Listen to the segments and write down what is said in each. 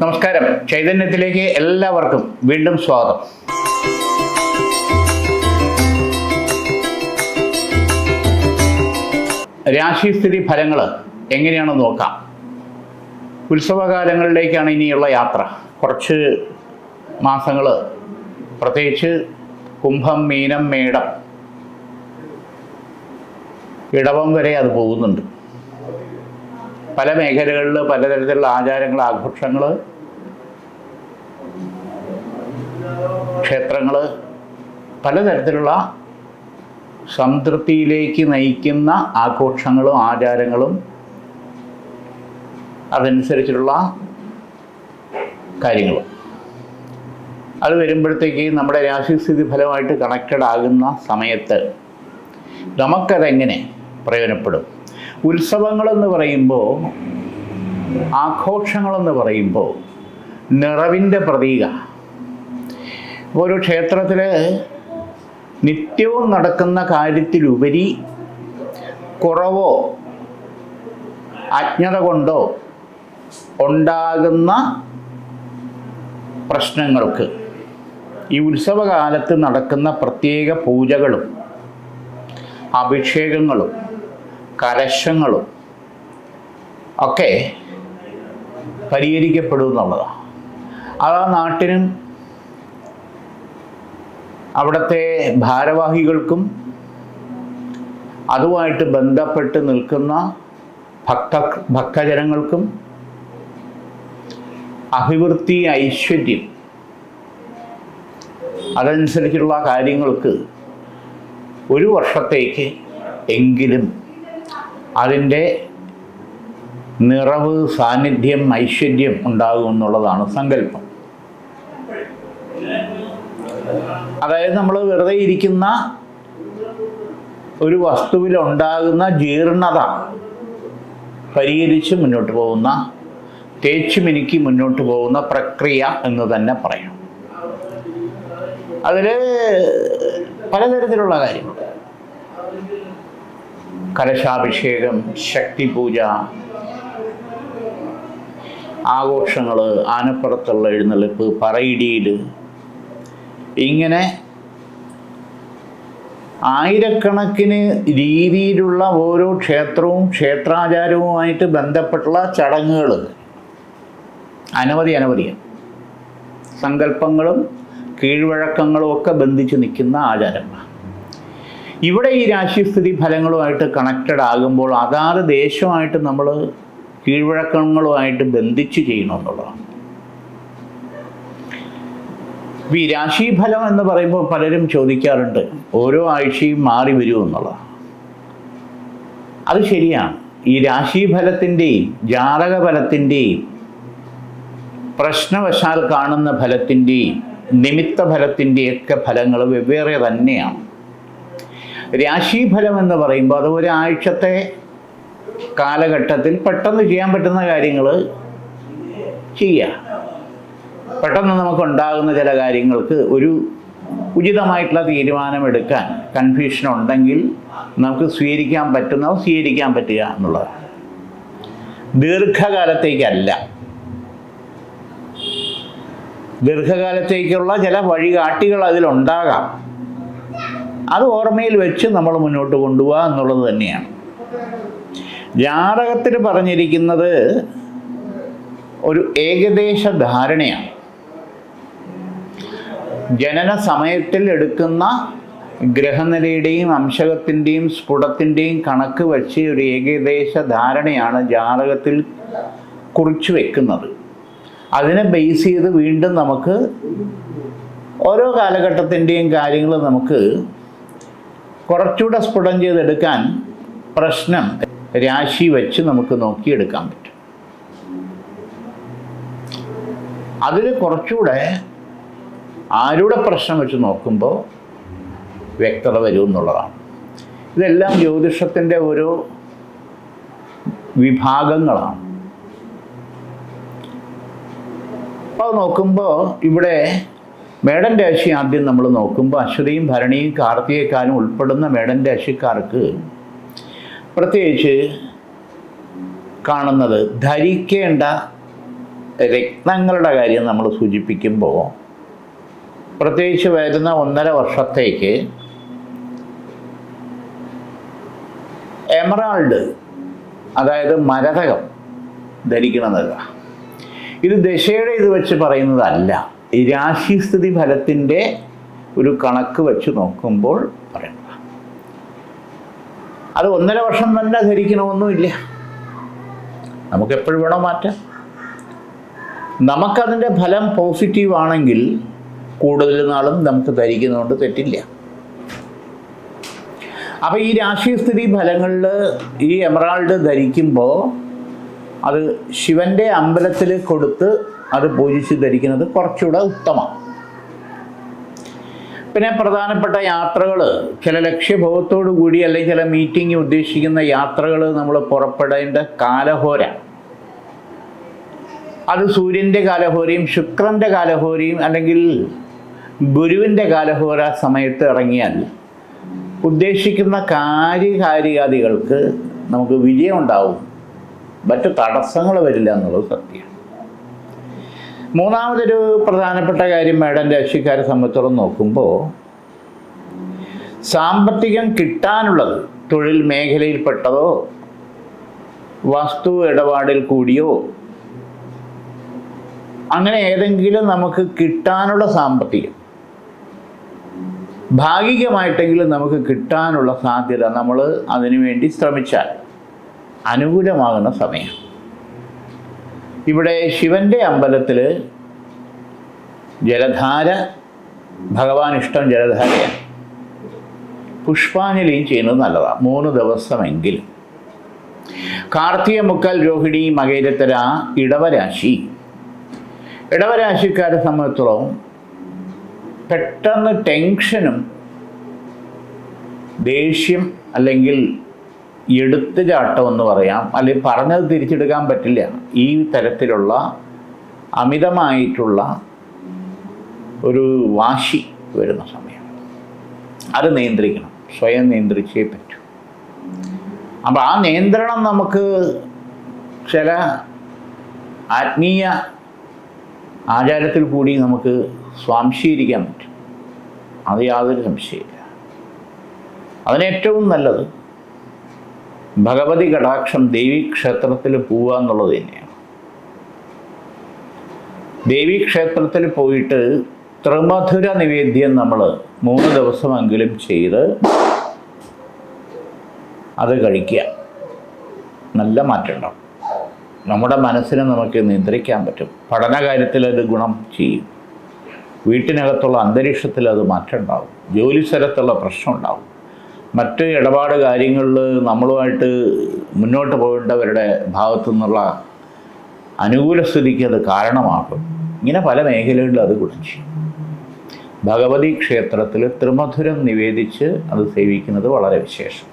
നമസ്കാരം. ചൈതന്യത്തിലേക്ക് എല്ലാവർക്കും വീണ്ടും സ്വാഗതം. രാശിസ്ഥിതി ഫലങ്ങൾ എങ്ങനെയാണ് നോക്കാം. ഉത്സവകാലങ്ങളിലേക്കാണ് ഇനിയുള്ള യാത്ര. കുറച്ച് മാസങ്ങൾ പ്രത്യേകിച്ച് കുംഭം മീനം മേടം. ഇടവം വരെ അത് പോകുന്നുണ്ട്. പല മേഖലകളിൽ പലതരത്തിലുള്ള ആചാരങ്ങൾ ആഘോഷങ്ങൾ ക്ഷേത്രങ്ങൾ പലതരത്തിലുള്ള സംതൃപ്തിയിലേക്ക് നയിക്കുന്ന ആഘോഷങ്ങളും ആചാരങ്ങളും അതനുസരിച്ചുള്ള കാര്യങ്ങളും. അത് വരുമ്പോഴത്തേക്ക് നമ്മുടെ രാശിസ്ഥിതി ഫലമായിട്ട് കണക്റ്റഡ് ആകുന്ന സമയത്ത് നമുക്കതെങ്ങനെ പ്രയോജനപ്പെടും? ഉത്സവങ്ങളെന്ന് പറയുമ്പോൾ ആഘോഷങ്ങളെന്ന് പറയുമ്പോൾ നിറവിന്റെ പ്രതീക. ഒരു ക്ഷേത്രത്തിൽ നിത്യവും നടക്കുന്ന കാര്യത്തിലുപരി കുറവോ അജ്ഞത കൊണ്ടോ ഉണ്ടാകുന്ന പ്രശ്നങ്ങൾക്ക് ഈ ഉത്സവകാലത്ത് നടക്കുന്ന പ്രത്യേക പൂജകളും അഭിഷേകങ്ങളും കലശങ്ങളും ഒക്കെ പരിഹരിക്കപ്പെടും എന്നുള്ളതാണ്. അത് ആ നാട്ടിനും അവിടുത്തെ ഭാരവാഹികൾക്കും അതുമായിട്ട് ബന്ധപ്പെട്ട് നിൽക്കുന്ന ഭക്ത ഭക്തജനങ്ങൾക്കും അഭിവൃദ്ധി ഐശ്വര്യം അതനുസരിച്ചുള്ള കാര്യങ്ങൾക്ക് ഒരു വർഷത്തേക്ക് എങ്കിലും അതിന്റെ നിറവ് സാന്നിധ്യം ഐശ്വര്യം ഉണ്ടാകും എന്നുള്ളതാണ് സങ്കല്പം. അതായത് നമ്മൾ വെറുതെ ഇരിക്കുന്ന ഒരു വസ്തുവിൽ ഉണ്ടാകുന്ന ജീർണത പരിഹരിച്ച് മുന്നോട്ട് പോകുന്ന തേച്ചു മിനുക്കി മുന്നോട്ട് പോകുന്ന പ്രക്രിയ എന്ന് തന്നെ പറയാം. അതിൽ പലതരത്തിലുള്ള കാര്യങ്ങൾ. കലശാഭിഷേകം ശക്തിപൂജ ആഘോഷങ്ങൾ ആനപ്പുറത്തുള്ള എഴുന്നള്ളിപ്പ് പറയിടിയിൽ ഇങ്ങനെ ആയിരക്കണക്കിന് രീതിയിലുള്ള ഓരോ ക്ഷേത്രവും ക്ഷേത്രാചാരവുമായിട്ട് ബന്ധപ്പെട്ടുള്ള ചടങ്ങുകൾ അനവധി അനവധിയാണ് സങ്കല്പങ്ങളും കീഴ്വഴക്കങ്ങളും ഒക്കെ ബന്ധിച്ച് നിൽക്കുന്ന ആചാരങ്ങളാണ്. ഇവിടെ ഈ രാശിസ്ഥിതി ഫലങ്ങളുമായിട്ട് കണക്റ്റഡ് ആകുമ്പോൾ അതാത് ദേശമായിട്ട് നമ്മൾ കീഴ്വഴക്കങ്ങളുമായിട്ട് ബന്ധിച്ച് ചെയ്യണമെന്നുള്ളതാണ് ഈ രാശിഫലം എന്ന് പറയുമ്പോൾ പലരും ചോദിക്കാറുണ്ട് ഓരോ ആഴ്ചയും മാറി വരും എന്നുള്ളതാണ്. അത് ശരിയാണ്. ഈ രാശിഫലത്തിന്റെയും ജാതകഫലത്തിന്റെയും പ്രശ്നവശാൽ കാണുന്ന ഫലത്തിന്റെയും നിമിത്ത ഫലത്തിന്റെയൊക്കെ ഫലങ്ങൾ വെവ്വേറെ തന്നെയാണ്. രാശിഫലം എന്ന് പറയുമ്പോൾ അത് ഒരാഴ്ചത്തെ കാലഘട്ടത്തിൽ പെട്ടെന്ന് ചെയ്യാൻ പറ്റുന്ന കാര്യങ്ങൾ ചെയ്യുക പെട്ടെന്ന് നമുക്ക് ഉണ്ടാകുന്ന ചില കാര്യങ്ങൾക്ക് ഒരു ഉചിതമായിട്ടുള്ള തീരുമാനമെടുക്കാൻ കൺഫ്യൂഷൻ ഉണ്ടെങ്കിൽ നമുക്ക് സ്വീകരിക്കാൻ പറ്റുന്നവ സ്വീകരിക്കാൻ പറ്റുക എന്നുള്ളത് ദീർഘകാലത്തേക്കല്ല. ദീർഘകാലത്തേക്കുള്ള ചില വഴികാട്ടികൾ അതിലുണ്ടാകാം. അത് ഓർമ്മയിൽ വെച്ച് നമ്മൾ മുന്നോട്ട് കൊണ്ടുപോകുക എന്നുള്ളത് തന്നെയാണ്. ജാതകത്തിൽ പറഞ്ഞിരിക്കുന്നത് ഒരു ഏകദേശ ധാരണയാണ്. ജനന സമയത്തിൽ എടുക്കുന്ന ഗ്രഹനിലയുടെയും അംശകത്തിന്റെയും സ്ഫുടത്തിന്റെയും കണക്ക് വച്ച് ഒരു ഏകദേശ ധാരണയാണ് ജാതകത്തിൽ കുറിച്ചു വെക്കുന്നത്. അതിനെ ബേസ് ചെയ്ത് വീണ്ടും നമുക്ക് ഓരോ കാലഘട്ടത്തിന്റെയും കാര്യങ്ങൾ നമുക്ക് കുറച്ചുകൂടെ സ്ഫുടം ചെയ്തെടുക്കാൻ പ്രശ്നം രാശി വെച്ച് നമുക്ക് നോക്കിയെടുക്കാൻ പറ്റും. അതിൽ കുറച്ചുകൂടെ ആരുടെ പ്രശ്നം വെച്ച് നോക്കുമ്പോൾ വ്യക്തത വരും എന്നുള്ളതാണ്. ഇതെല്ലാം ജ്യോതിഷത്തിന്റെ ഒരു വിഭാഗങ്ങളാണ്. അപ്പോൾ നോക്കുമ്പോൾ ഇവിടെ മേടൻ രാശി ആദ്യം നമ്മൾ നോക്കുമ്പോൾ അശ്വതിയും ഭരണിയും കാർത്തികക്കാരും ഉൾപ്പെടുന്ന മേടൻ രാശിക്കാർക്ക് പ്രത്യേകിച്ച് കാണുന്നത് ധരിക്കേണ്ട രക്തങ്ങളുടെ കാര്യം നമ്മൾ സൂചിപ്പിക്കുമ്പോൾ പ്രത്യേകിച്ച് വരുന്ന ഒന്നര വർഷത്തേക്ക് എമറാൾഡ് അതായത് മരതകം ധരിക്കണമെന്നല്ല ഇത് ദശയുടെ ഇത് വെച്ച് പറയുന്നതല്ല. ഈ രാശിസ്ഥിതി ഫലത്തിന്റെ ഒരു കണക്ക് വെച്ച് നോക്കുമ്പോൾ പറയണം. അത് ഒന്നര വർഷം തന്നെ ധരിക്കണമെന്നുമില്ല നമുക്ക് എപ്പോഴും വേണോ മാറ്റാം നമുക്കതിന്റെ ഫലം പോസിറ്റീവ് ആണെങ്കിൽ കൂടുതൽ നാളും നമുക്ക് ധരിക്കുന്നതുകൊണ്ട് തെറ്റില്ല. അപ്പോൾ ഈ രാശിസ്ഥിതി ഫലങ്ങളിൽ ഈ എമറാൾഡ് ധരിക്കുമ്പോൾ അത് ശിവന്റെ അമ്പലത്തിൽ കൊടുത്ത് അത് പൂജിച്ച് ധരിക്കുന്നത് കുറച്ചുകൂടെ ഉത്തമം. പിന്നെ പ്രധാനപ്പെട്ട യാത്രകൾ ചില ലക്ഷ്യബോധത്തോടു കൂടി അല്ലെങ്കിൽ ചില മീറ്റിംഗ് ഉദ്ദേശിക്കുന്ന യാത്രകൾ നമ്മൾ പുറപ്പെടേണ്ട കാലഹോര. അത് സൂര്യന്റെ കാലഹോരയും ശുക്രന്റെ കാലഹോരയും അല്ലെങ്കിൽ ഗുരുവിന്റെ കാലഹോര സമയത്ത് ഇറങ്ങിയാൽ ഉദ്ദേശിക്കുന്ന കാര്യകാരികാദികൾക്ക് നമുക്ക് വിജയമുണ്ടാവും. മറ്റു തടസ്സങ്ങൾ വരില്ല എന്നുള്ളത് സത്യമാണ് മൂന്നാമതൊരു പ്രധാനപ്പെട്ട കാര്യം മേഡം രാശിക്കാരെ സംബന്ധിച്ചോളം നോക്കുമ്പോൾ സാമ്പത്തികം കിട്ടാനുള്ളത് തൊഴിൽ മേഖലയിൽപ്പെട്ടതോ വസ്തു ഇടപാടിൽ കൂടിയോ അങ്ങനെ ഏതെങ്കിലും നമുക്ക് കിട്ടാനുള്ള സാമ്പത്തികം. ഭാഗികമായിട്ടെങ്കിലും നമുക്ക് കിട്ടാനുള്ള സാധ്യത നമ്മൾ അതിനുവേണ്ടി ശ്രമിച്ചാൽ അനുകൂലമാകുന്ന സമയം. ഇവിടെ ശിവന്റെ അമ്പലത്തിൽ ജലധാര ഭഗവാൻ ഇഷ്ടം ജലധാരയാണ്. പുഷ്പാഞ്ജലിയും ചെയ്യുന്നത് നല്ലതാണ് മൂന്ന് ദിവസമെങ്കിലും. കാർത്തിക മുക്കൽ രോഹിണി മകേരത്തര ഇടവരാശി. ഇടവരാശിക്കാരെ സംബന്ധിച്ചിടത്തോളം പെട്ടെന്ന് ടെൻഷനും ദേഷ്യം അല്ലെങ്കിൽ എടുത്തുചാട്ടം എന്ന് പറയാം. അല്ലെങ്കിൽ പറഞ്ഞത് തിരിച്ചെടുക്കാൻ പറ്റില്ല. ഈ തരത്തിലുള്ള അമിതമായിട്ടുള്ള ഒരു വാശി വരുന്ന സമയം. അത് നിയന്ത്രിക്കണം. സ്വയം നിയന്ത്രിച്ചേ പറ്റൂ. അപ്പം ആ നിയന്ത്രണം നമുക്ക് ചില ആത്മീയ ആചാരത്തിൽ കൂടി നമുക്ക് സ്വാംശീകരിക്കാൻ പറ്റും. അത് യാതൊരു സംശയമില്ല അതിനേറ്റവും നല്ലത് ഭഗവതി കടാക്ഷം ദേവീക്ഷേത്രത്തിൽ പോവുക എന്നുള്ളത് തന്നെയാണ്. ദേവീക്ഷേത്രത്തിൽ പോയിട്ട് ത്രിമധുര നിവേദ്യം നമ്മൾ മൂന്ന് ദിവസമെങ്കിലും ചെയ്ത് അത് കഴിക്കുക. നല്ല മാറ്റം ഉണ്ടാവും നമ്മുടെ മനസ്സിനെ നമുക്ക് നിയന്ത്രിക്കാൻ പറ്റും. പഠന കാര്യത്തിൽ അത് ഗുണം ചെയ്യും. വീട്ടിനകത്തുള്ള അന്തരീക്ഷത്തിൽ അത് മാറ്റം ഉണ്ടാവും ജോലി സ്ഥലത്തുള്ള പ്രശ്നം ഉണ്ടാവും മറ്റ് ഇടപാട് കാര്യങ്ങളിൽ നമ്മളുമായിട്ട് മുന്നോട്ട് പോകേണ്ടവരുടെ ഭാഗത്തു നിന്നുള്ള അനുകൂല സ്ഥിതിക്ക് അത് കാരണമാകും. ഇങ്ങനെ പല മേഖലകളിലും അത് ഗുണിച്ചു ഭഗവതി ക്ഷേത്രത്തിൽ ത്രിമധുരം നിവേദിച്ച് അത് സേവിക്കുന്നത് വളരെ വിശേഷം.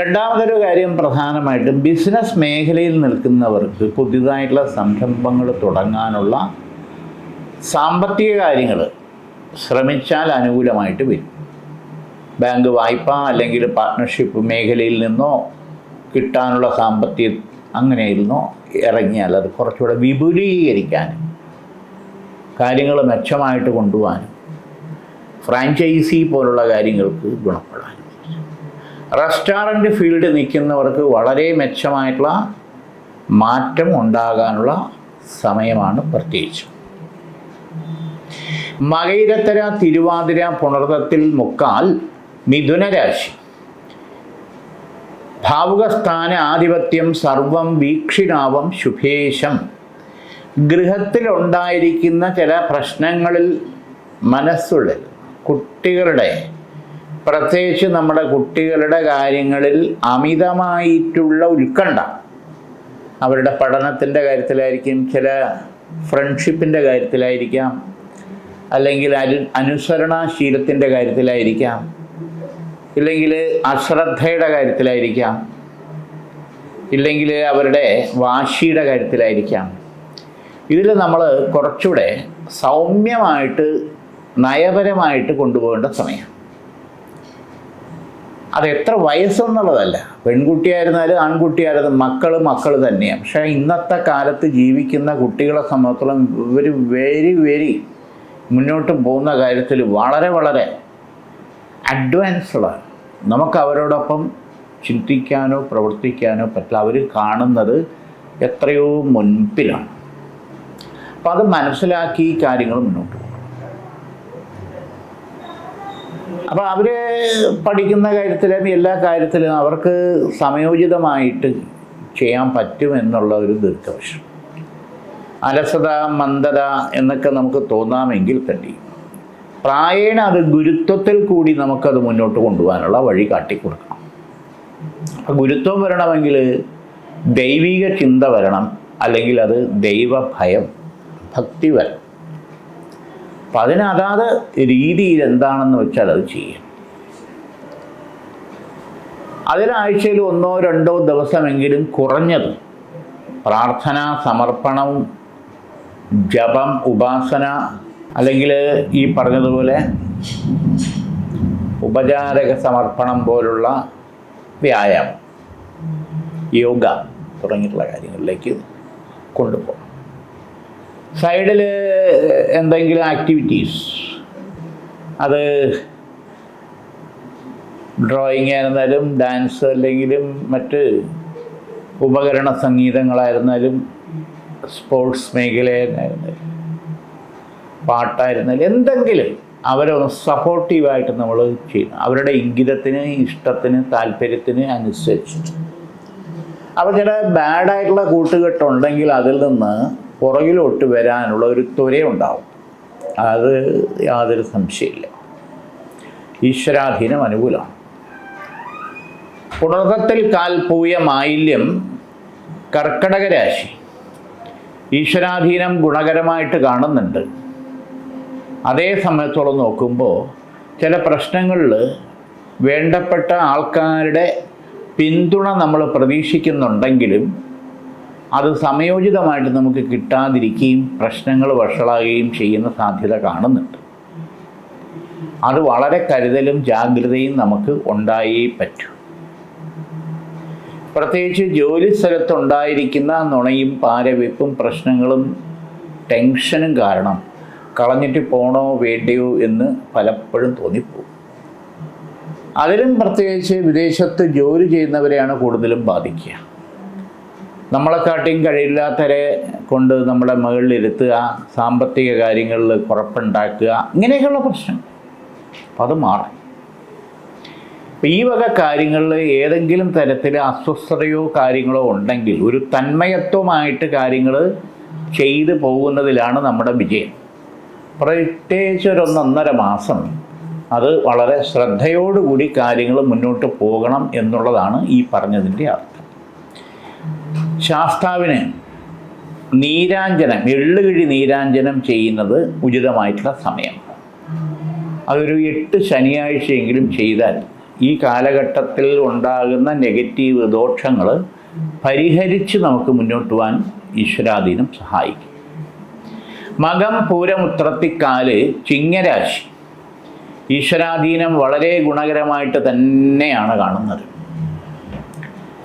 രണ്ടാമതൊരു കാര്യം പ്രധാനമായിട്ടും ബിസിനസ് മേഖലയിൽ നിൽക്കുന്നവർക്ക് പുതിയതായിട്ടുള്ള സംരംഭങ്ങൾ തുടങ്ങാനുള്ള സാമ്പത്തിക കാര്യങ്ങൾ ശ്രമിച്ചാൽ അനുകൂലമായിട്ട് വരും. ബാങ്ക് വായ്പ അല്ലെങ്കിൽ പാർട്ട്ണർഷിപ്പ് മേഖലയിൽ നിന്നോ കിട്ടാനുള്ള സാമ്പത്തിക അങ്ങനെയായിരുന്നോ ഇറങ്ങിയാൽ അത് കുറച്ചുകൂടെ വിപുലീകരിക്കാനും കാര്യങ്ങൾ മെച്ചമായിട്ട് കൊണ്ടുപോകാനും ഫ്രാഞ്ചൈസി പോലുള്ള കാര്യങ്ങൾക്ക് ഗുണപ്പെടാനും റെസ്റ്റോറന്റ് ഫീൽഡ് നിൽക്കുന്നവർക്ക് വളരെ മെച്ചമായിട്ടുള്ള മാറ്റം ഉണ്ടാകാനുള്ള സമയമാണ് പ്രത്യേകിച്ച്. മകയിരത്തര തിരുവാതിര പുണർത്തത്തിൽ മുക്കാൽ മിഥുനരാശി. ഭാവുകസ്ഥാന ആധിപത്യം സർവം വീക്ഷിണാവം ശുഭേശം. ഗൃഹത്തിലുണ്ടായിരിക്കുന്ന ചില പ്രശ്നങ്ങളിൽ മനസ്സുള്ളിൽ കുട്ടികളുടെ പ്രത്യേകിച്ച് നമ്മുടെ കുട്ടികളുടെ കാര്യങ്ങളിൽ അമിതമായിട്ടുള്ള ഉത്കണ്ഠ. അവരുടെ പഠനത്തിന്റെ കാര്യത്തിലായിരിക്കും ചില ഫ്രണ്ട്ഷിപ്പിന്റെ കാര്യത്തിലായിരിക്കാം അല്ലെങ്കിൽ അനു അനുസരണാശീലത്തിന്റെ കാര്യത്തിലായിരിക്കാം. ഇല്ലെങ്കിൽ അശ്രദ്ധയുടെ കാര്യത്തിലായിരിക്കാം. ഇല്ലെങ്കിൽ അവരുടെ വാശിയുടെ കാര്യത്തിലായിരിക്കാം. ഇതിൽ നമ്മൾ കുറച്ചുകൂടെ സൗമ്യമായിട്ട് നയപരമായിട്ട് കൊണ്ടുപോകേണ്ട സമയം. അത് എത്ര വയസ്സെന്നുള്ളതല്ല. പെൺകുട്ടിയായിരുന്നാലും ആൺകുട്ടിയായിരുന്നാലും മക്കൾ മക്കൾ തന്നെയാണ് പക്ഷേ ഇന്നത്തെ കാലത്ത് ജീവിക്കുന്ന കുട്ടികളെ സംബന്ധിച്ചോളം ഇവർ വെരി വെരി മുന്നോട്ട് പോകുന്ന കാര്യത്തിൽ വളരെ വളരെ അഡ്വാൻസ്ഡാണ്. നമുക്ക് അവരോടൊപ്പം ചിന്തിക്കാനോ പ്രവർത്തിക്കാനോ പറ്റില്ല. അവർ കാണുന്നത് എത്രയോ മുൻപിലാണ്. അപ്പം അത് മനസ്സിലാക്കി കാര്യങ്ങൾ മുന്നോട്ട് പോകും. അപ്പോൾ അവർ പഠിക്കുന്ന കാര്യത്തിലും എല്ലാ കാര്യത്തിലും അവർക്ക് സമയോചിതമായിട്ട് ചെയ്യാൻ പറ്റും എന്നുള്ള ഒരു ദീർഘവശം. അലസത മന്ദത എന്നൊക്കെ നമുക്ക് തോന്നാമെങ്കിൽ തന്നെ പ്രായേണ അത് ഗുരുത്വത്തിൽ കൂടി നമുക്കത് മുന്നോട്ട് കൊണ്ടുപോകാനുള്ള വഴി കാട്ടിക്കൊടുക്കണം. അപ്പം ഗുരുത്വം വരണമെങ്കിൽ ദൈവിക ചിന്ത വരണം അല്ലെങ്കിൽ അത് ദൈവഭയം ഭക്തി വരണം. അപ്പം അതിന് അതാത് രീതിയിൽ എന്താണെന്ന് വെച്ചാൽ അത് ചെയ്യും അതിനാഴ്ചയിൽ ഒന്നോ രണ്ടോ ദിവസമെങ്കിലും കുറഞ്ഞത് പ്രാർത്ഥന സമർപ്പണം ജപം ഉപാസന അല്ലെങ്കിൽ ഈ പറഞ്ഞതുപോലെ ഉപചാരക സമർപ്പണം പോലുള്ള വ്യായാമം യോഗ തുടങ്ങിയിട്ടുള്ള കാര്യങ്ങളിലേക്ക് കൊണ്ടുപോകണം. സൈഡിൽ എന്തെങ്കിലും ആക്ടിവിറ്റീസ് അത് ഡ്രോയിങ് ആയിരുന്നാലും ഡാൻസ് അല്ലെങ്കിലും മറ്റ് ഉപകരണ സംഗീതങ്ങളായിരുന്നാലും സ്പോർട്സ് മേഖലയായിരുന്നാലും പാട്ടായിരുന്നാലും എന്തെങ്കിലും അവരെ സപ്പോർട്ടീവായിട്ട് നമ്മൾ ചെയ്യണം അവരുടെ ഇംഗിതത്തിന് ഇഷ്ടത്തിന് താല്പര്യത്തിന് അനുസരിച്ചിട്ട്. അപ്പോൾ ചില ബാഡായിട്ടുള്ള കൂട്ടുകെട്ടുണ്ടെങ്കിൽ അതിൽ നിന്ന് പുറകിലോട്ട് വരാനുള്ള ഒരു ത്വരയുണ്ടാവും. അത് യാതൊരു സംശയമില്ല ഈശ്വരാധീനം അനുകൂലമാണ്. പുണർത്തത്തിൽ കാൽ പൂയ മാലിന്യം കർക്കടക രാശി ഈശ്വരാധീനം ഗുണകരമായിട്ട് കാണുന്നുണ്ട്. അതേ സമയത്തോളം നോക്കുമ്പോൾ ചില പ്രശ്നങ്ങളിൽ വേണ്ടപ്പെട്ട ആൾക്കാരുടെ പിന്തുണ നമ്മൾ പ്രതീക്ഷിക്കുന്നുണ്ടെങ്കിലും അത് സമയോചിതമായിട്ട് നമുക്ക് കിട്ടാതിരിക്കുകയും പ്രശ്നങ്ങൾ വഷളാകുകയും ചെയ്യുന്ന സാധ്യത കാണുന്നുണ്ട്. അത് വളരെ കരുതലും ജാഗ്രതയും നമുക്ക് ഉണ്ടായേ പറ്റൂ. പ്രത്യേകിച്ച് ജോലി സ്ഥലത്തുണ്ടായിരിക്കുന്ന നുണയും പാരവെപ്പും പ്രശ്നങ്ങളും ടെൻഷനും കാരണം കളഞ്ഞിട്ട് പോണോ വേണ്ടയോ എന്ന് പലപ്പോഴും തോന്നിപ്പോകും. അതിലും പ്രത്യേകിച്ച് വിദേശത്ത് ജോലി ചെയ്യുന്നവരെയാണ് കൂടുതലും ബാധിക്കുക. നമ്മളെക്കാട്ടിയും കഴിയില്ലാത്തവരെ കൊണ്ട് നമ്മുടെ മുകളിലിരുത്തുക സാമ്പത്തിക കാര്യങ്ങളിൽ കുഴപ്പമുണ്ടാക്കുക ഇങ്ങനെയൊക്കെയുള്ള പ്രശ്നം അപ്പം അത് മാറും. ഈ വക കാര്യങ്ങളിൽ ഏതെങ്കിലും തരത്തിൽ അസ്വസ്ഥതയോ കാര്യങ്ങളോ ഉണ്ടെങ്കിൽ ഒരു തന്മയത്വമായിട്ട് കാര്യങ്ങൾ ചെയ്തു പോകുന്നതിലാണ് നമ്മുടെ വിജയം. പ്രത്യേകിച്ച് ഒരു ഒന്നൊന്നര മാസം അത് വളരെ ശ്രദ്ധയോടുകൂടി കാര്യങ്ങൾ മുന്നോട്ട് പോകണം എന്നുള്ളതാണ് ഈ പറഞ്ഞതിന്റെ അർത്ഥം. ശാസ്താവിന് നീരാഞ്ജനം എള്ളുകിഴി നീരാഞ്ജനം ചെയ്യുന്നത് ഉചിതമായിട്ടുള്ള സമയം. അതൊരു എട്ട് ശനിയാഴ്ചയെങ്കിലും ചെയ്താൽ ഈ കാലഘട്ടത്തിൽ ഉണ്ടാകുന്ന നെഗറ്റീവ് ദോഷങ്ങൾ പരിഹരിച്ച് നമുക്ക് മുന്നോട്ട് പോകാൻ ഈശ്വരാധീനം സഹായിക്കും. മകം പൂരമുത്രത്തിക്കാൽ ചിങ്ങരാശി. ഈശ്വരാധീനം വളരെ ഗുണകരമായിട്ട് തന്നെയാണ് കാണുന്നത്.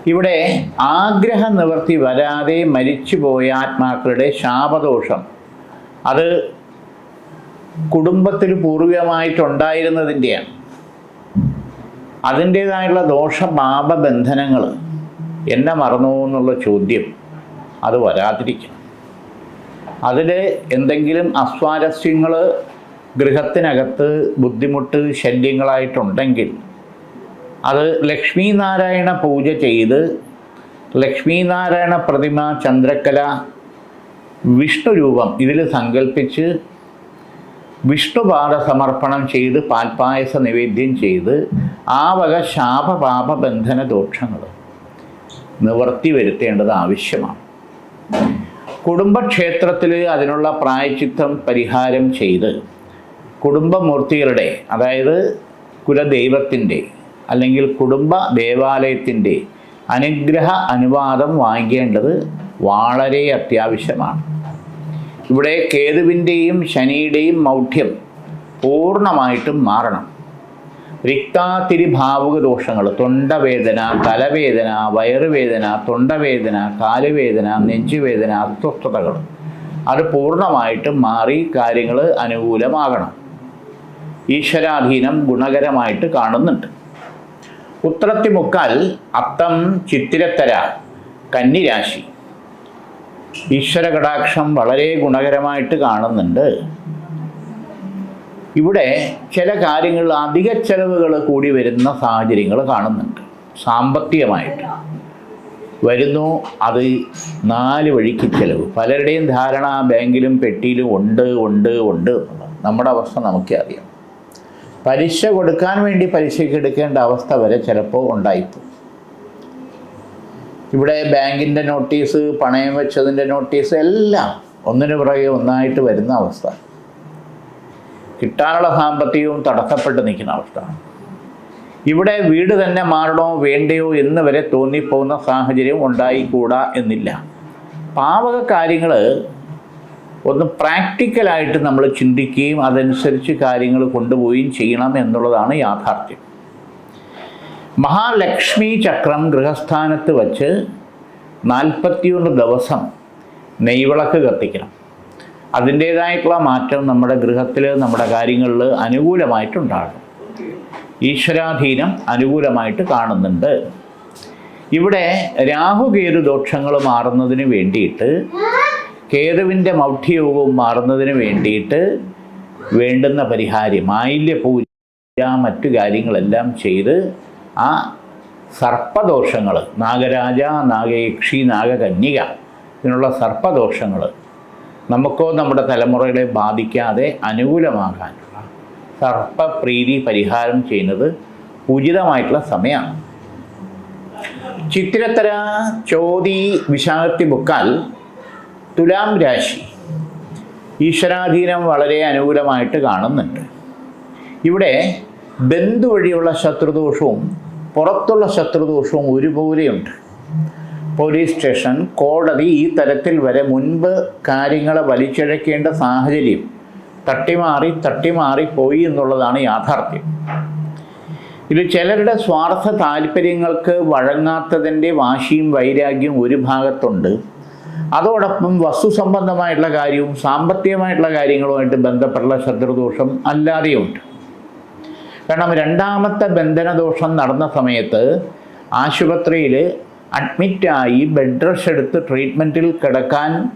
ഇവിടെ ആഗ്രഹ നിവർത്തി വരാതെ മരിച്ചുപോയ ആത്മാക്കളുടെ ശാപദോഷം അത് കുടുംബത്തിൽ പൂർവികമായിട്ടുണ്ടായിരുന്നതിന്റെയാണ്. അതിന്റേതായുള്ള ദോഷപാപബന്ധനങ്ങൾ എന്നെ മറന്നു എന്നുള്ള ചോദ്യം അത് വരാതിരിക്കണം അതിൽ എന്തെങ്കിലും അസ്വാരസ്യങ്ങൾ ഗൃഹത്തിനകത്ത് ബുദ്ധിമുട്ട് ശല്യങ്ങളായിട്ടുണ്ടെങ്കിൽ അത് ലക്ഷ്മീനാരായണ പൂജ ചെയ്ത് ലക്ഷ്മീനാരായണ പ്രതിമ ചന്ദ്രക്കല വിഷ്ണു രൂപം ഇതിൽ സങ്കല്പിച്ച് വിഷ്ണുപാദ സമർപ്പണം ചെയ്ത് പാൽപ്പായസ നിവേദ്യം ചെയ്ത് ആ വക ശാപപാപ ബന്ധന ദോഷങ്ങൾ നിവർത്തി വരുത്തേണ്ടത് ആവശ്യമാണ്. കുടുംബക്ഷേത്രത്തിൽ അതിനുള്ള പ്രായച്ചിത്തം പരിഹാരം ചെയ്ത് കുടുംബമൂർത്തികളുടെ അതായത് കുലദൈവത്തിന്റെ അല്ലെങ്കിൽ കുടുംബ ദേവാലയത്തിന്റെ അനുഗ്രഹ അനുവാദം വാങ്ങിക്കേണ്ടത് വളരെ അത്യാവശ്യമാണ്. ഇവിടെ കേതുവിന്റെയും ശനിയുടെയും മൗഢ്യം പൂർണമായിട്ടും മാറണം. ഭാവുക ദോഷങ്ങൾ തൊണ്ടവേദന തലവേദന വയറുവേദന തൊണ്ടവേദന കാലുവേദന നെഞ്ചുവേദന അസ്വസ്ഥതകൾ. അത് പൂർണമായിട്ടും മാറി കാര്യങ്ങൾ അനുകൂലമാകണം. ഈശ്വരാധീനം ഗുണകരമായിട്ട് കാണുന്നുണ്ട്. ഉത്രത്തിമുക്കാൽ അത്തം ചിത്തിരത്തര കന്നിരാശി. ഈശ്വര കടാക്ഷം വളരെ ഗുണകരമായിട്ട് കാണുന്നുണ്ട്. ഇവിടെ ചില കാര്യങ്ങളിൽ അധിക ചെലവുകൾ കൂടി വരുന്ന സാഹചര്യങ്ങൾ കാണുന്നുണ്ട്. സാമ്പത്തികമായിട്ട്. വരുന്നു അത് നാല് വഴിക്ക് ചെലവ്. പലരുടെയും ധാരണ ബാങ്കിലും പെട്ടിയിലും ഉണ്ട് ഉണ്ട് ഉണ്ട് എന്നുള്ളത് നമ്മുടെ അവസ്ഥ നമുക്കേ അറിയാം. പലിശ കൊടുക്കാൻ വേണ്ടി പലിശയ്ക്ക് എടുക്കേണ്ട അവസ്ഥ വരെ ചിലപ്പോൾ ഉണ്ടായിപ്പോകും. ഇവിടെ ബാങ്കിന്റെ നോട്ടീസ് പണയം വെച്ചതിന്റെ നോട്ടീസ് എല്ലാം ഒന്നിനു പുറകെ ഒന്നായിട്ട് വരുന്ന അവസ്ഥ. കിട്ടാനുള്ള സാമ്പത്തികവും തടസ്സപ്പെട്ട് നിൽക്കുന്ന അവസ്ഥ. ഇവിടെ വീട് തന്നെ മാറണോ വേണ്ടയോ എന്ന് വരെ തോന്നിപ്പോകുന്ന സാഹചര്യം ഉണ്ടായിക്കൂടാ എന്നില്ല. പാവക കാര്യങ്ങൾ ഒന്ന് പ്രാക്ടിക്കലായിട്ട് നമ്മൾ ചിന്തിക്കുകയും അതനുസരിച്ച് കാര്യങ്ങൾ കൊണ്ടുപോവുകയും ചെയ്യണം എന്നുള്ളതാണ് യാഥാർത്ഥ്യം. മഹാലക്ഷ്മി ചക്രം ഗൃഹസ്ഥാനത്ത് വച്ച് നാൽപ്പത്തിയൊന്ന് ദിവസം നെയ്വിളക്ക് കത്തിക്കണം. അതിന്റേതായിട്ടുള്ള മാറ്റം നമ്മുടെ ഗൃഹത്തിൽ നമ്മുടെ കാര്യങ്ങളിൽ അനുകൂലമായിട്ടുണ്ടാകും. ഈശ്വരാധീനം അനുകൂലമായിട്ട് കാണുന്നുണ്ട്. ഇവിടെ രാഹുകേതു ദോഷങ്ങൾ മാറുന്നതിന് വേണ്ടിയിട്ട് കേതുവിന്റെ മൗഢ്യയോഗവും മാറുന്നതിന് വേണ്ടിയിട്ട് വേണ്ടുന്ന പരിഹാരം മാലിന്യ പൂജ മറ്റു കാര്യങ്ങളെല്ലാം ചെയ്ത് ആ സർപ്പദോഷങ്ങൾ നാഗരാജ നാഗയക്ഷി നാഗകന്യക ഇതിനുള്ള സർപ്പദോഷങ്ങൾ നമുക്കോ നമ്മുടെ തലമുറകളെ ബാധിക്കാതെ അനുകൂലമാകാനുള്ള സർപ്പപ്രീതി പരിഹാരം ചെയ്യുന്നത് ഉചിതമായിട്ടുള്ള സമയമാണ്. ചിത്തിരത്തര ചോതി വിശാഖത്തി മുക്കാൽ തുലാം രാശി ഈശ്വരാധീനം വളരെ അനുകൂലമായിട്ട് കാണുന്നുണ്ട്. ഇവിടെ ബന്ധു വഴിയുള്ള ശത്രുദോഷവും പുറത്തുള്ള ശത്രുദോഷവും ഒരുപോലെയുണ്ട്. പോലീസ് സ്റ്റേഷൻ കോടതി ഈ തരത്തിൽ വരെ മുൻപ് കാര്യങ്ങളെ വലിച്ചിഴക്കേണ്ട സാഹചര്യം തട്ടിമാറി തട്ടിമാറി പോയി എന്നുള്ളതാണ് യാഥാർത്ഥ്യം. ഇത് ചിലരുടെ സ്വാർത്ഥ താല്പര്യങ്ങൾക്ക് വഴങ്ങാത്തതിന്റെ വാശിയും വൈരാഗ്യവും ഒരു ഭാഗത്തുണ്ട്. അതോടൊപ്പം വസ്തു സംബന്ധമായിട്ടുള്ള കാര്യവും സാമ്പത്തികമായിട്ടുള്ള കാര്യങ്ങളുമായിട്ട് ബന്ധപ്പെട്ടുള്ള ശത്രുദോഷം അല്ലാതെയുണ്ട്. കാരണം രണ്ടാമത്തെ ബന്ധനദോഷം നടന്ന സമയത്ത് ആശുപത്രിയിൽ അഡ്മിറ്റായി ബെഡ് റെസ്റ്റ് എടുത്ത് ട്രീറ്റ്മെന്റിൽ കിടക്കാൻ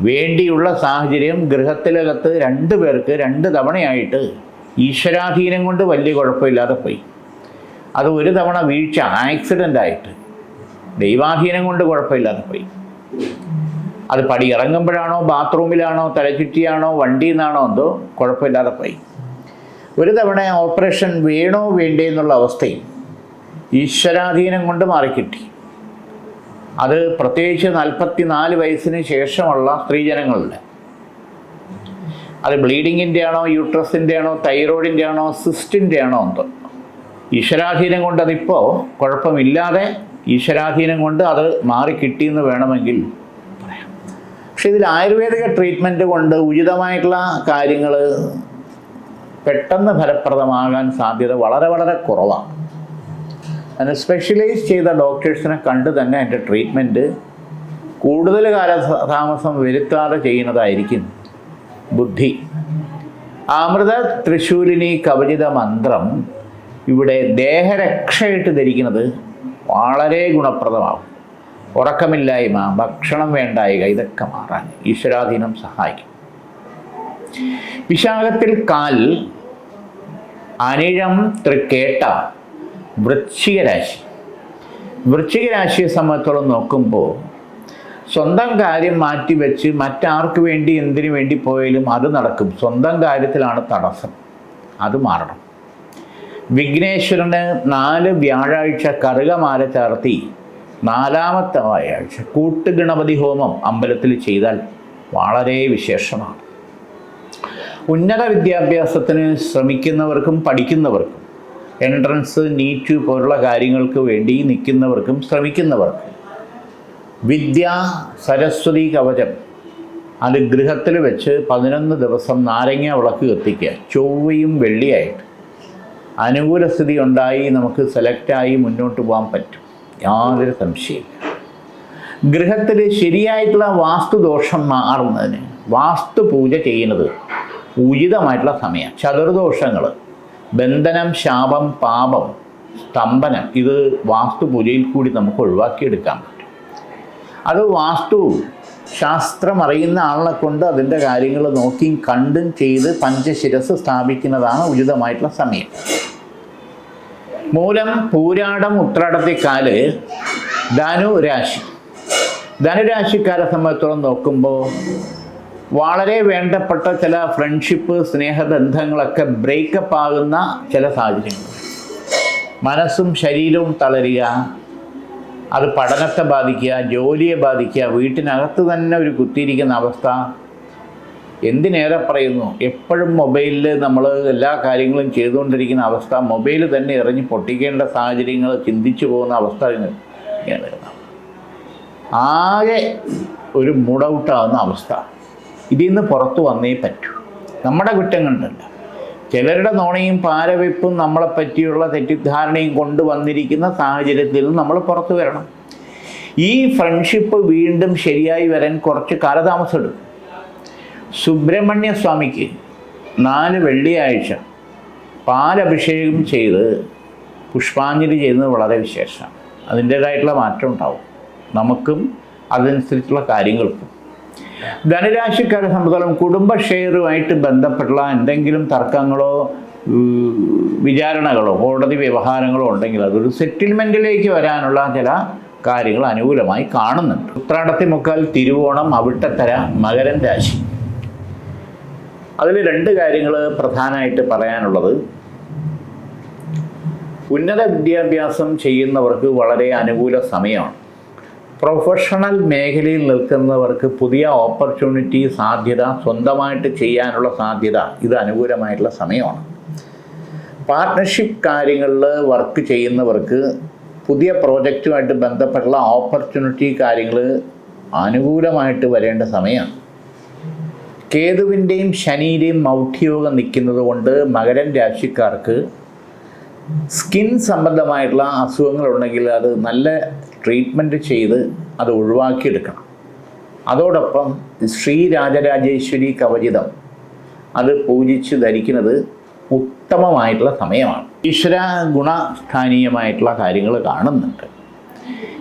വേണ്ടിയുള്ള സാഹചര്യം ഗൃഹത്തിലകത്ത് രണ്ട് പേർക്ക് രണ്ട് തവണയായിട്ട് ഈശ്വരാധീനം കൊണ്ട് വലിയ കുഴപ്പമില്ലാതെ പോയി. അത് ഒരു തവണ വീഴ്ച ആക്സിഡന്റ് ആയിട്ട്. ദൈവാധീനം കൊണ്ട് കുഴപ്പമില്ലാതെ പോയി. അത് പടി ഇറങ്ങുമ്പോഴാണോ ബാത്റൂമിലാണോ തലചുറ്റിയാണോ വണ്ടിയിൽ നിന്നാണോ എന്തോ കുഴപ്പമില്ലാതെ പോയി. ഒരു തവണ ഓപ്പറേഷൻ വേണോ വേണ്ടേ എന്നുള്ള അവസ്ഥയും ഈശ്വരാധീനം കൊണ്ട് മാറിക്കിട്ടി. അത് പ്രത്യേകിച്ച് നാൽപ്പത്തി നാല് വയസ്സിന് ശേഷമുള്ള സ്ത്രീജനങ്ങളിൽ അത് ബ്ലീഡിങ്ങിന്റെ ആണോ യൂട്രസിന്റെ ആണോ തൈറോയിഡിന്റെ ആണോ സിസ്റ്റിന്റെ ആണോ എന്തോ. ഈശ്വരാധീനം കൊണ്ട് അതിപ്പോൾ കുഴപ്പമില്ലാതെ ഈശ്വരാധീനം കൊണ്ട് അത് മാറിക്കിട്ടിയെന്ന് വേണമെങ്കിൽ പറയാം. പക്ഷെ ഇതിൽ ആയുർവേദിക ട്രീറ്റ്മെന്റ് കൊണ്ട് ഉചിതമായിട്ടുള്ള കാര്യങ്ങൾ പെട്ടെന്ന് ഫലപ്രദമാകാൻ സാധ്യത വളരെ വളരെ കുറവാണ്. അതിന് സ്പെഷ്യലൈസ് ചെയ്ത ഡോക്ടേഴ്സിനെ കണ്ട് തന്നെ അതിന്റെ ട്രീറ്റ്മെന്റ് കൂടുതൽ കാല താമസം വരുത്താതെ ചെയ്യുന്നതായിരിക്കും ബുദ്ധി. അമൃത തൃശൂലിനി കവചിത മന്ത്രം ഇവിടെ ദേഹരക്ഷയിട്ട് ധരിക്കുന്നത് വളരെ ഗുണപ്രദമാകും. ഉറക്കമില്ലായ്മ ഭക്ഷണം വേണ്ടായിക ഇതൊക്കെ മാറാൻ ഈശ്വരാധീനം സഹായിക്കും. വിശാഖത്തിൽ കാൽ അനിഴം തൃക്കേട്ട വൃശ്ചിക രാശി വൃശ്ചിക രാശിയെ സംബന്ധിച്ചോളം നോക്കുമ്പോൾ സ്വന്തം കാര്യം മാറ്റിവെച്ച് മറ്റാർക്ക് വേണ്ടി എന്തിനു വേണ്ടി പോയാലും അത് നടക്കും. സ്വന്തം കാര്യത്തിലാണ് തടസ്സം. അത് മാറണം. വിഘ്നേശ്വരന് നാല് വ്യാഴാഴ്ച കറുകമാല ചേർത്തി നാലാമത്തെ വ്യാഴാഴ്ച കൂട്ടുഗണപതി ഹോമം അമ്പലത്തിൽ ചെയ്താൽ വളരെ വിശേഷമാണ്. ഉന്നത വിദ്യാഭ്യാസത്തിന് ശ്രമിക്കുന്നവർക്കും പഠിക്കുന്നവർക്കും എൻട്രൻസ് നീറ്റ് പോലുള്ള കാര്യങ്ങൾക്ക് വേണ്ടി നിൽക്കുന്നവർക്കും ശ്രമിക്കുന്നവർക്കും വിദ്യ സരസ്വതി കവചം അത് ഗൃഹത്തിൽ വെച്ച് പതിനൊന്ന് ദിവസം നാരങ്ങ വിളക്ക് കത്തിക്കുക. ചൊവ്വയും വെള്ളിയായിട്ട്. അനുകൂല സ്ഥിതി ഉണ്ടായി നമുക്ക് സെലക്റ്റായി മുന്നോട്ട് പോകാൻ പറ്റും. യാതൊരു സംശയമില്ല ഗൃഹത്തിൽ ശരിയായിട്ടുള്ള വാസ്തുദോഷം മാറുന്നതിന് വാസ്തു പൂജ ചെയ്യുന്നത് ഉചിതമായിട്ടുള്ള സമയം ചതുർദോഷങ്ങൾ ബന്ധനം ശാപം പാപം സ്തംഭനം ഇത് വാസ്തു പൂജയിൽ കൂടി നമുക്ക് ഒഴിവാക്കിയെടുക്കാൻ പറ്റും. അത് വാസ്തു ശാസ്ത്രം അറിയുന്ന ആളെ കൊണ്ട് അതിന്റെ കാര്യങ്ങൾ നോക്കിയും കണ്ടും ചെയ്ത് പഞ്ചശിരസ് സ്ഥാപിക്കുന്നതാണ് ഉചിതമായിട്ടുള്ള സമയം. മൂലം പൂരാടം ഉത്രാടത്തെക്കാൽ ധനു രാശി ധനുരാശിക്കാരെ സംബന്ധിച്ചോളം നോക്കുമ്പോൾ വളരെ വേണ്ടപ്പെട്ട ചില ഫ്രണ്ട്ഷിപ്പ് സ്നേഹബന്ധങ്ങളൊക്കെ ബ്രേക്കപ്പ് ആകുന്ന ചില സാഹചര്യങ്ങൾ. മനസ്സും ശരീരവും തളരുക അത് പഠനത്തെ ബാധിക്കുക ജോലിയെ ബാധിക്കുക വീട്ടിനകത്ത് തന്നെ ഒരു കുത്തിയിരിക്കുന്ന അവസ്ഥ. എന്തിനേറെ പറയുന്നു? എപ്പോഴും മൊബൈലിൽ നമ്മൾ എല്ലാ കാര്യങ്ങളും ചെയ്തുകൊണ്ടിരിക്കുന്ന അവസ്ഥ മൊബൈൽ തന്നെ എറിഞ്ഞ് പൊട്ടിക്കേണ്ട സാഹചര്യങ്ങൾ ചിന്തിച്ചു പോകുന്ന അവസ്ഥ ആകെ ഒരു മൂഡൗട്ടാകുന്ന അവസ്ഥ. ഇതിൽ നിന്ന് പുറത്തു വന്നേ പറ്റൂ. നമ്മുടെ കുറ്റം കണ്ടല്ല ചിലരുടെ നോണയും പാരവെപ്പും നമ്മളെപ്പറ്റിയുള്ള തെറ്റിദ്ധാരണയും കൊണ്ടുവന്നിരിക്കുന്ന സാഹചര്യത്തിൽ നിന്ന് നമ്മൾ പുറത്തു വരണം. ഈ ഫ്രണ്ട്ഷിപ്പ് വീണ്ടും ശരിയായി വരാൻ കുറച്ച് കാലതാമസം എടുക്കും സുബ്രഹ്മണ്യ സ്വാമിക്ക് നാല് വെള്ളിയാഴ്ച പാലഭിഷേകം ചെയ്ത് പുഷ്പാഞ്ജലി ചെയ്യുന്നത് വളരെ വിശേഷമാണ്. അതിന്റേതായിട്ടുള്ള മാറ്റം ഉണ്ടാവും. നമുക്കും അതനുസരിച്ചുള്ള കാര്യങ്ങൾക്കും. ധനരാശിക്കാരെ സംബന്ധിച്ചോളം കുടുംബ ഷെയറുമായിട്ട് ബന്ധപ്പെട്ടുള്ള എന്തെങ്കിലും തർക്കങ്ങളോ വിചാരണകളോ കോടതി വ്യവഹാരങ്ങളോ ഉണ്ടെങ്കിൽ അതൊരു സെറ്റിൽമെന്റിലേക്ക് വരാനുള്ള ചില കാര്യങ്ങൾ അനുകൂലമായി കാണുന്നുണ്ട്. ഉത്രാടത്തി മുക്കാൽ തിരുവോണം അവിട്ടത്തര മകരൻ രാശി. അതിൽ രണ്ട് കാര്യങ്ങൾ പ്രധാനമായിട്ട് പറയാനുള്ളത്. ഉന്നത വിദ്യാഭ്യാസം ചെയ്യുന്നവർക്ക് വളരെ അനുകൂല സമയമാണ്. പ്രൊഫഷണൽ മേഖലയിൽ നിൽക്കുന്നവർക്ക് പുതിയ ഓപ്പർച്യൂണിറ്റി സാധ്യത സ്വന്തമായിട്ട് ചെയ്യാനുള്ള സാധ്യത ഇത് അനുകൂലമായിട്ടുള്ള സമയമാണ്. പാർട്ട്ണർഷിപ്പ് കാര്യങ്ങളിൽ വർക്ക് ചെയ്യുന്നവർക്ക് പുതിയ പ്രോജക്റ്റുമായിട്ട് ബന്ധപ്പെട്ടുള്ള ഓപ്പർച്യൂണിറ്റി കാര്യങ്ങൾ അനുകൂലമായിട്ട് വരേണ്ട സമയമാണ്. കേതുവിന്റെയും ശനിയുടെയും മൗഢ്യയോഗം നിൽക്കുന്നത് കൊണ്ട് മകരൻ രാശിക്കാർക്ക് സ്കിൻ സംബന്ധമായിട്ടുള്ള അസുഖങ്ങളുണ്ടെങ്കിൽ അത് നല്ല ട്രീറ്റ്മെന്റ് ചെയ്ത് അത് ഒഴിവാക്കിയെടുക്കണം. അതോടൊപ്പം ശ്രീരാജരാജേശ്വരി കവചിതം അത് പൂജിച്ച് ധരിക്കുന്നത് ഉത്തമമായിട്ടുള്ള സമയമാണ്. ഈശ്വര ഗുണസ്ഥാനീയമായിട്ടുള്ള കാര്യങ്ങൾ കാണുന്നുണ്ട്.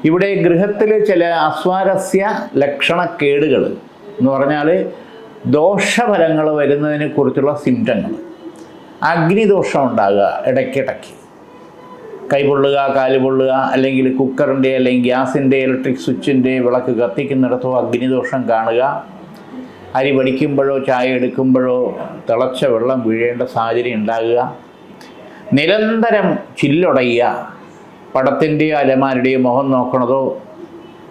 ഇവിടെ ഗൃഹത്തിൽ ചില അസ്വാരസ്യ ലക്ഷണക്കേടുകൾ എന്ന് പറഞ്ഞാൽ ദോഷഫലങ്ങൾ വരുന്നതിനെ കുറിച്ചുള്ള സിംറ്റങ്ങൾ. അഗ്നിദോഷം ഉണ്ടാകുക ഇടയ്ക്കിടയ്ക്ക്. കൈ പൊള്ളുക കാൽ പൊള്ളുക അല്ലെങ്കിൽ കുക്കറിന്റെ അല്ലെങ്കിൽ ഗ്യാസിന്റെ ഇലക്ട്രിക് സ്വിച്ചിന്റെ വിളക്ക് കത്തിക്കുന്നിടത്തോ അഗ്നിദോഷം കാണുക. അരി പഠിക്കുമ്പോഴോ ചായ എടുക്കുമ്പോഴോ തിളച്ച വെള്ളം വീഴേണ്ട സാഹചര്യം ഉണ്ടാകുക. നിരന്തരം ചില്ലൊടയുക. പടത്തിന്റെയോ അലമാരുടെയോ മുഖം നോക്കണതോ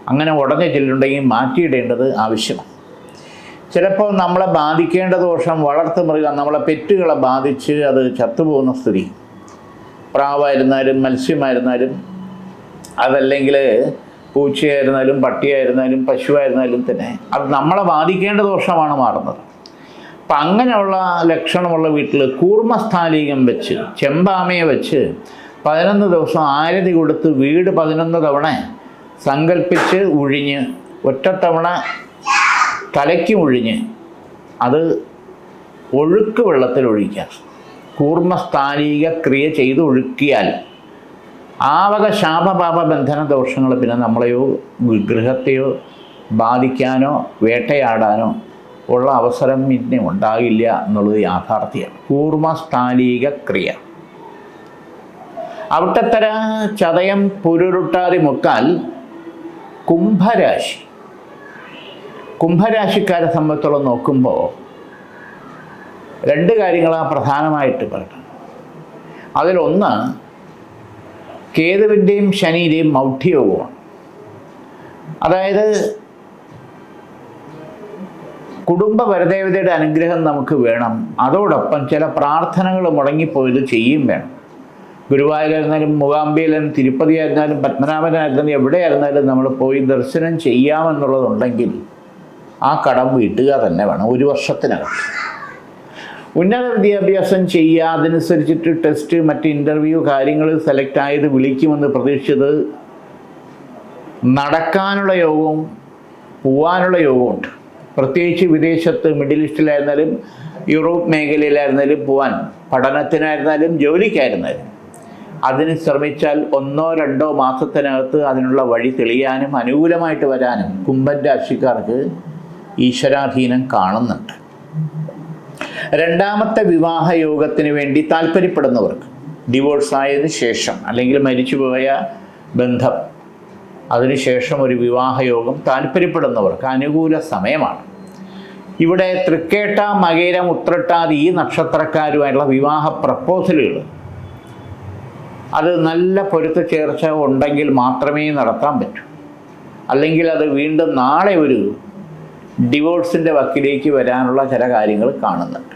അങ്ങനെ ഉടഞ്ഞ ചില്ലുണ്ടെങ്കിൽ മാറ്റിയിടേണ്ടത് ആവശ്യമാണ് ചിലപ്പോൾ നമ്മളെ ബാധിക്കേണ്ട ദോഷം വളർത്തു മൃഗം നമ്മളെ പെറ്റുകളെ ബാധിച്ച് അത് ചത്തുപോകുന്ന സ്ഥിതി. പ്രാവായിരുന്നാലും മത്സ്യമായിരുന്നാലും അതല്ലെങ്കിൽ പൂച്ചയായിരുന്നാലും പട്ടിയായിരുന്നാലും പശുവായിരുന്നാലും തന്നെ അത് നമ്മളെ ബാധിക്കേണ്ട ദോഷമാണ് മാറുന്നത്. അപ്പം അങ്ങനെയുള്ള ലക്ഷണമുള്ള വീട്ടിൽ കൂർമ്മസ്ഥാലികം വെച്ച് ചെമ്പാമയെ വെച്ച് പതിനൊന്ന് ദിവസം ആരതി കൊടുത്ത് വീട് പതിനൊന്ന് തവണ സങ്കല്പിച്ച് ഉഴിഞ്ഞ് ഒറ്റത്തവണ തലയ്ക്ക് ഒഴിഞ്ഞ് അത് ഒഴുക്ക് വെള്ളത്തിൽ ഒഴിക്കാം. കൂർമ്മസ്ഥാനീക ക്രിയ ചെയ്ത് ഒഴുക്കിയാൽ ആവക ശാപപാപ ബന്ധന ദോഷങ്ങൾ പിന്നെ നമ്മളെയോ ഗൃഹത്തെയോ ബാധിക്കാനോ വേട്ടയാടാനോ ഉള്ള അവസരം പിന്നെ ഉണ്ടാകില്ല എന്നുള്ളത് യാഥാർത്ഥ്യമാണ് കൂർമ്മസ്ഥാനീക ക്രിയ. അവിട്ടത്തര ചതയം പുരുരുട്ടാതി മുക്കാൽ കുംഭരാശി. കുംഭരാശിക്കാരെ സംബന്ധിച്ചോളം നോക്കുമ്പോൾ രണ്ട് കാര്യങ്ങളാണ് പ്രധാനമായിട്ട് പറയുന്നത് അതിലൊന്ന് കേതുവിന്റെയും ശനിയുടെയും മൗഢ്യയോഗമാണ് അതായത് കുടുംബ വരദേവതയുടെ അനുഗ്രഹം നമുക്ക് വേണം. അതോടൊപ്പം ചില പ്രാർത്ഥനകൾ മുടങ്ങിപ്പോയത് ചെയ്യും വേണം. ഗുരുവായൂരായിരുന്നാലും മൂകാംബിയിലും തിരുപ്പതി ആയിരുന്നാലും പത്മനാഭനായിരുന്നാലും എവിടെയായിരുന്നാലും നമ്മൾ പോയി ദർശനം ചെയ്യാമെന്നുള്ളതുണ്ടെങ്കിൽ ആ കടം വീട്ടുക തന്നെ വേണം. ഒരു വർഷത്തിനകം. ഉന്നത വിദ്യാഭ്യാസം ചെയ്യുക അതനുസരിച്ചിട്ട് ടെസ്റ്റ് മറ്റ് ഇന്റർവ്യൂ കാര്യങ്ങൾ സെലക്ട് ആയത് വിളിക്കുമെന്ന് പ്രതീക്ഷിച്ചത് നടക്കാനുള്ള യോഗവും പോവാനുള്ള ഉണ്ട് പ്രത്യേകിച്ച് വിദേശത്ത് മിഡിൽ ഈസ്റ്റിലായിരുന്നാലും യൂറോപ്പ് മേഖലയിലായിരുന്നാലും പോവാൻ പഠനത്തിനായിരുന്നാലും ജോലിക്കായിരുന്നാലും. അതിന് ശ്രമിച്ചാൽ ഒന്നോ രണ്ടോ മാസത്തിനകത്ത് അതിനുള്ള വഴി തെളിയാനും അനുകൂലമായിട്ട് വരാനും കുംഭൻ രാശിക്കാർക്ക് ഈശ്വരാധീനം കാണുന്നുണ്ട്. രണ്ടാമത്തെ വിവാഹ യോഗത്തിന് വേണ്ടി താല്പര്യപ്പെടുന്നവർക്ക് ഡിവോഴ്സ് ആയതിന് ശേഷം അല്ലെങ്കിൽ മരിച്ചുപോയ ബന്ധം അതിനുശേഷം ഒരു വിവാഹയോഗം താല്പര്യപ്പെടുന്നവർക്ക് അനുകൂല സമയമാണ്. ഇവിടെ തൃക്കേട്ട മകേരം ഉത്രട്ടാതി ഈ നക്ഷത്രക്കാരുമായിട്ടുള്ള വിവാഹ പ്രപ്പോസലുകൾ അത് നല്ല പൊരുത്ത ചേർച്ച ഉണ്ടെങ്കിൽ മാത്രമേ നടത്താൻ പറ്റൂ. അല്ലെങ്കിൽ അത് വീണ്ടും നാളെ ഒരു ഡിവോഴ്സിന്റെ വക്കിലേക്ക് വരാനുള്ള ചില കാര്യങ്ങൾ കാണുന്നുണ്ട്.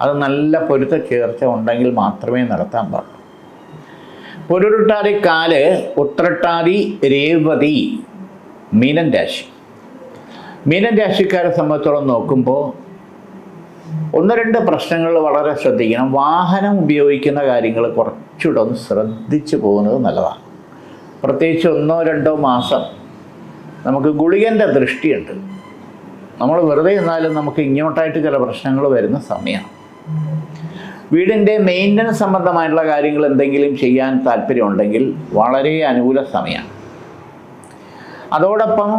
അത് നല്ല പൊരുത്ത ചേർച്ച ഉണ്ടെങ്കിൽ മാത്രമേ നടത്താൻ പാടുള്ളൂ. പൊരുരുട്ടാതി കാൽ ഉത്രട്ടാതി രേവതി മീനൻ രാശി. മീനൻ രാശിക്കാരെ സംബന്ധിച്ചോളം നോക്കുമ്പോൾ ഒന്ന് രണ്ട് പ്രശ്നങ്ങൾ വളരെ ശ്രദ്ധിക്കണം. വാഹനം ഉപയോഗിക്കുന്ന കാര്യങ്ങൾ കുറച്ചുകൂടെ ഒന്ന് ശ്രദ്ധിച്ചു പോകുന്നത് നല്ലതാണ്. പ്രത്യേകിച്ച് ഒന്നോ രണ്ടോ മാസം നമുക്ക് ഗുളികന്റെ ദൃഷ്ടിയുണ്ട്. നമ്മൾ വെറുതെ എന്നാലും നമുക്ക് ഇങ്ങോട്ടായിട്ട് ചില പ്രശ്നങ്ങൾ വരുന്ന സമയമാണ്. വീടിന്റെ മെയിന്റനൻസ് സംബന്ധമായിട്ടുള്ള കാര്യങ്ങൾ എന്തെങ്കിലും ചെയ്യാൻ താല്പര്യമുണ്ടെങ്കിൽ വളരെ അനുകൂല സമയമാണ്. അതോടൊപ്പം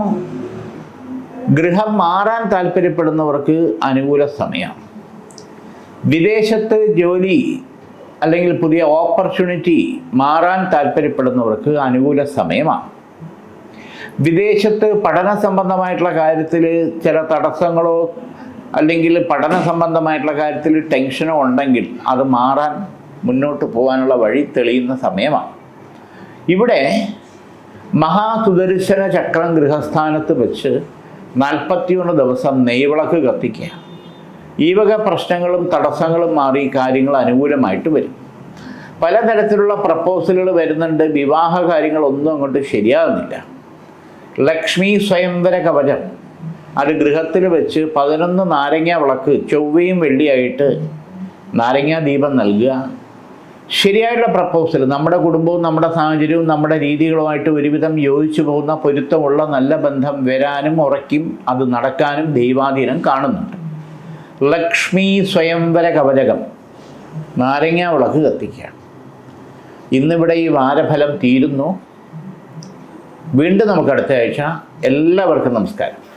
ഗൃഹം മാറാൻ താല്പര്യപ്പെടുന്നവർക്ക് അനുകൂല സമയമാണ്. വിദേശത്ത് ജോലി അല്ലെങ്കിൽ പുതിയ ഓപ്പർച്യൂണിറ്റി മാറാൻ താല്പര്യപ്പെടുന്നവർക്ക് അനുകൂല സമയമാണ്. വിദേശത്ത് പഠന സംബന്ധമായിട്ടുള്ള കാര്യത്തിൽ ചില തടസ്സങ്ങളോ അല്ലെങ്കിൽ പഠന സംബന്ധമായിട്ടുള്ള കാര്യത്തിൽ ടെൻഷനോ ഉണ്ടെങ്കിൽ അത് മാറാൻ മുന്നോട്ട് പോകാനുള്ള വഴി തെളിയുന്ന സമയമാണ്. ഇവിടെ മഹാസുദർശന ചക്രം ഗൃഹസ്ഥാനത്ത് വെച്ച് നാൽപ്പത്തിയൊന്ന് ദിവസം നെയ്വിളക്ക് കത്തിക്കുക. ഈ വക പ്രശ്നങ്ങളും തടസ്സങ്ങളും മാറി കാര്യങ്ങൾ അനുകൂലമായിട്ട് വരും. പലതരത്തിലുള്ള പ്രപ്പോസലുകൾ വരുന്നുണ്ട്. വിവാഹ കാര്യങ്ങളൊന്നും അങ്ങോട്ട് ശരിയാകുന്നില്ല ലക്ഷ്മി സ്വയംവര കവചം അത് ഗൃഹത്തിൽ വെച്ച് പതിനൊന്ന് നാരങ്ങ വിളക്ക് ചൊവ്വയും വെള്ളിയായിട്ട് നാരങ്ങ ദീപം നൽകുക. ശരിയായിട്ടുള്ള പ്രപ്പോസൽ നമ്മുടെ കുടുംബവും നമ്മുടെ സാഹചര്യവും നമ്മുടെ രീതികളുമായിട്ട് ഒരുവിധം യോജിച്ചു പോകുന്ന പൊരുത്തമുള്ള നല്ല ബന്ധം വരാനും ഉറയ്ക്കും അത് നടക്കാനും ദൈവാധീനം കാണുന്നുണ്ട്. ലക്ഷ്മി സ്വയംവര കവചകം നാരങ്ങ വിളക്ക് കത്തിക്കുകയാണ് ഇന്നിവിടെ ഈ വാരഫലം തീരുന്നു. വീണ്ടും നമുക്ക് അടുത്ത ആഴ്ച. എല്ലാവർക്കും നമസ്കാരം.